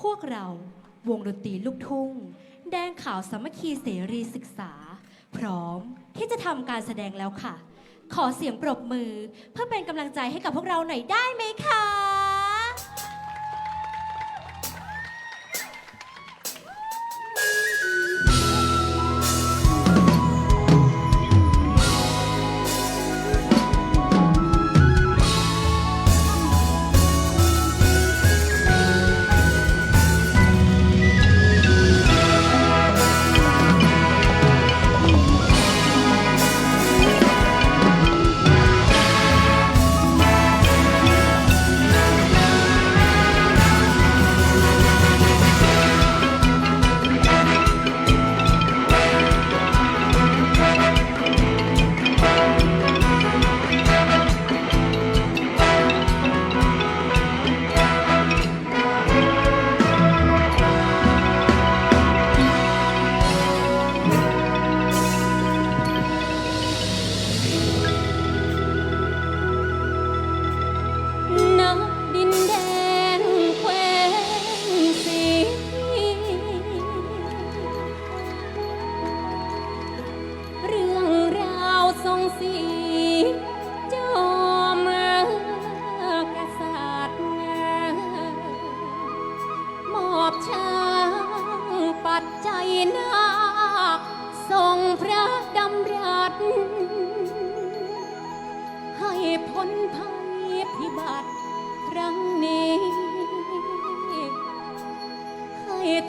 พวกเราวงดนตรีลูกทุ่ง แดงขาวสามัคคีเสรีศึกษา พร้อมที่จะทำการแสดงแล้วค่ะ ขอเสียงปรบมือเพื่อเป็นกำลังใจให้กับพวกเราหน่อยได้ไหมคะ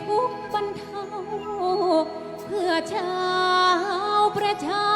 ทุกบรรเทาเพื่อชาวประชา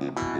何?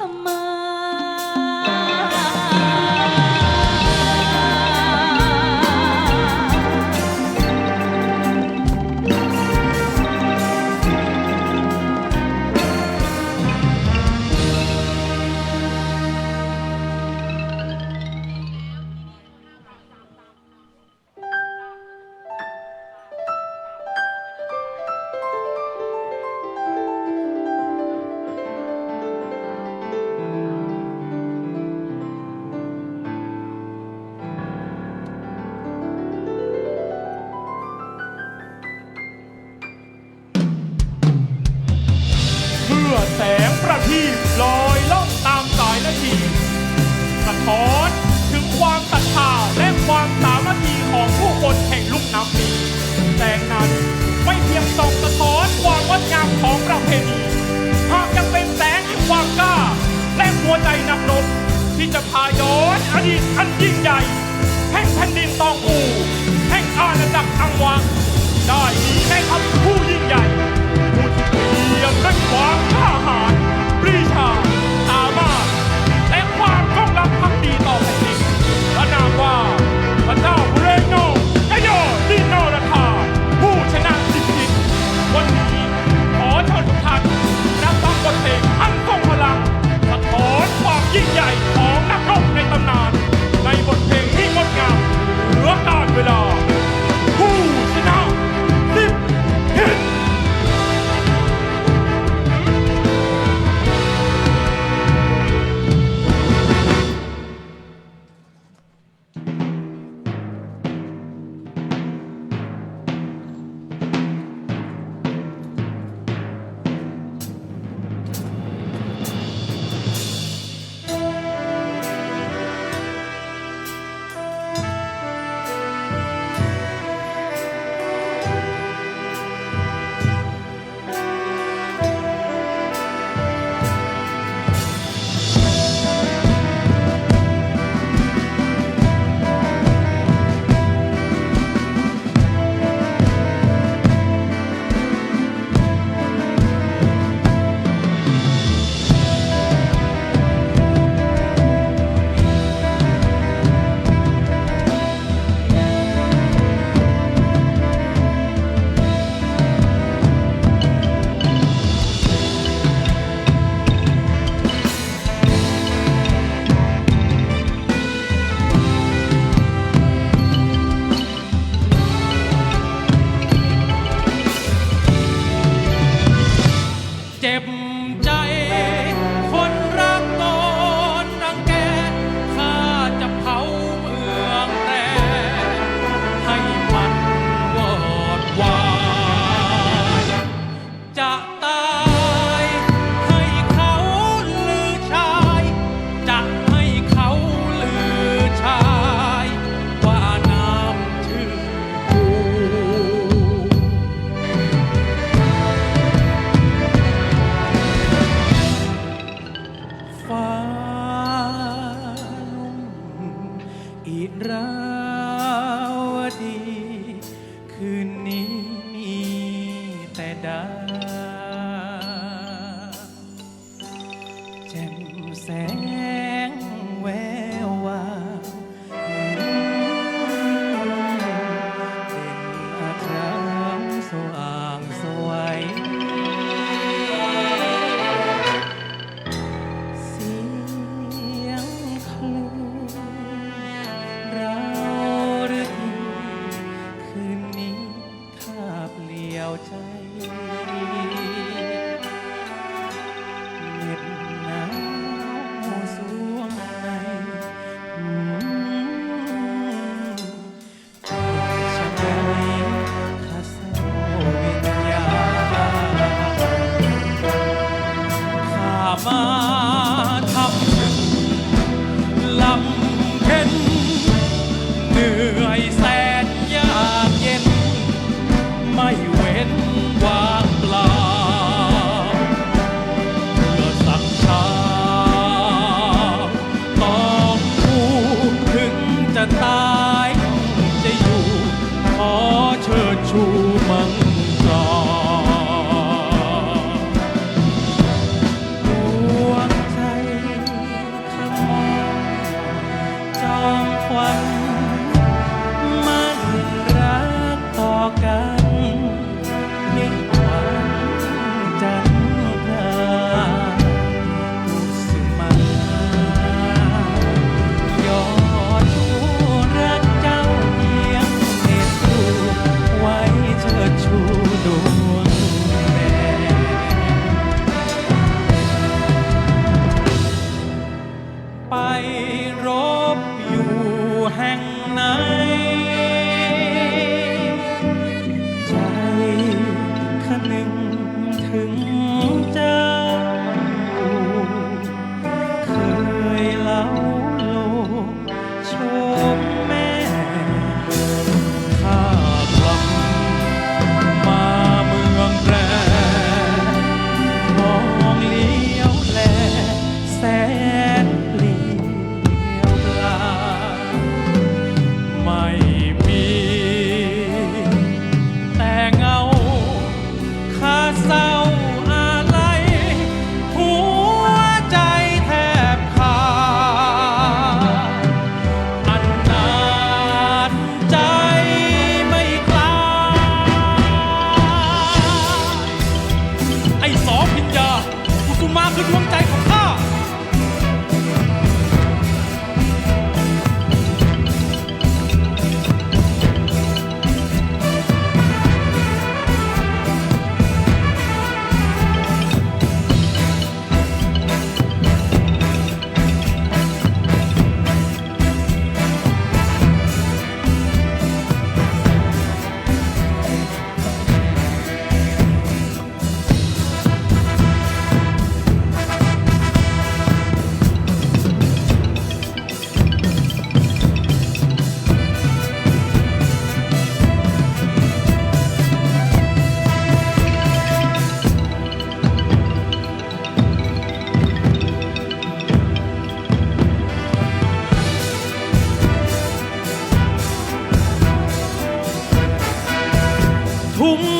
come on. วางได้ดีไหมคำพูด นี้มีแต่ดาแจ่มแสง ทุ่ง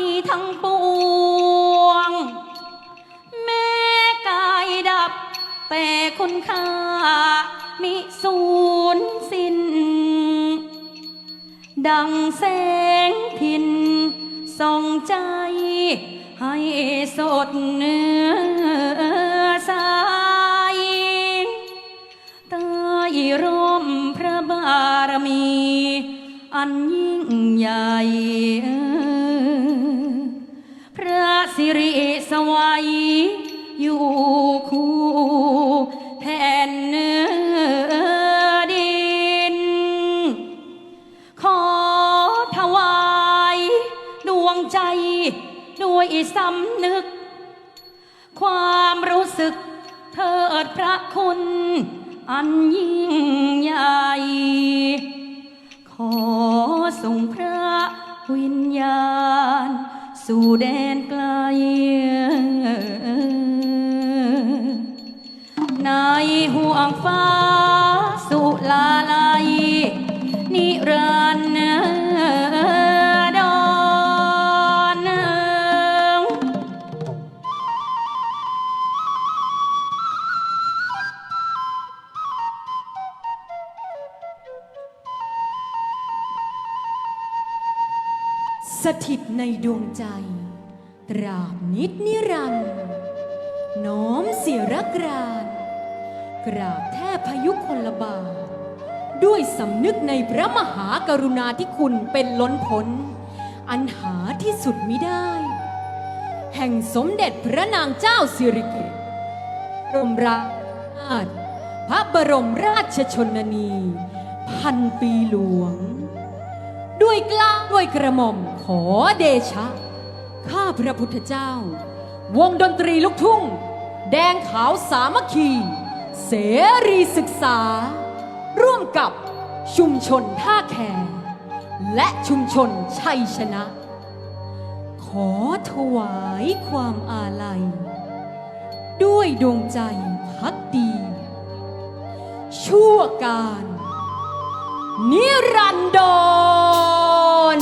ทยทั้งปวง แม้แต่คุณค่ามิสูญสิ้น ดังแสงทินส่องใจ ให้สดเนื้อสายใต้ร่มพระบารมี อันยิ่งใหญ่ สิริสวัยอยู่คู่แผ่นเนื้อดิน ขอถวายดวงใจด้วยสำนึก ความรู้สึกเถิดพระคุณ อันยิ่งใหญ่ ขอส่งพระ สู่แดนไกลในห่วงฟ้า ในดวงใจ ตราบนิดนิรันดร์น้อมเสียรักรานกราบแทบพยุคลบาทด้วยสำนึกในพระมหากรุณาธิคุณเป็นล้นพ้น อันหาที่สุดมิได้ แห่งสมเด็จพระนางเจ้าสิริกิติ์รมราชพระบรมราชชนนี พันปีหลวง ด้วยกล้าด้วยกระหม่อมขอเดชะ ข้าพระพุทธเจ้า วงดนตรีลูกทุ่ง แดงขาวสามัคคี เสรีศึกษา ร่วมกับชุมชนท่าแคและชุมชนชัยชนะ ขอถวายความอาลัย ด้วยดวงใจพักดี ชั่วการ นิรันดร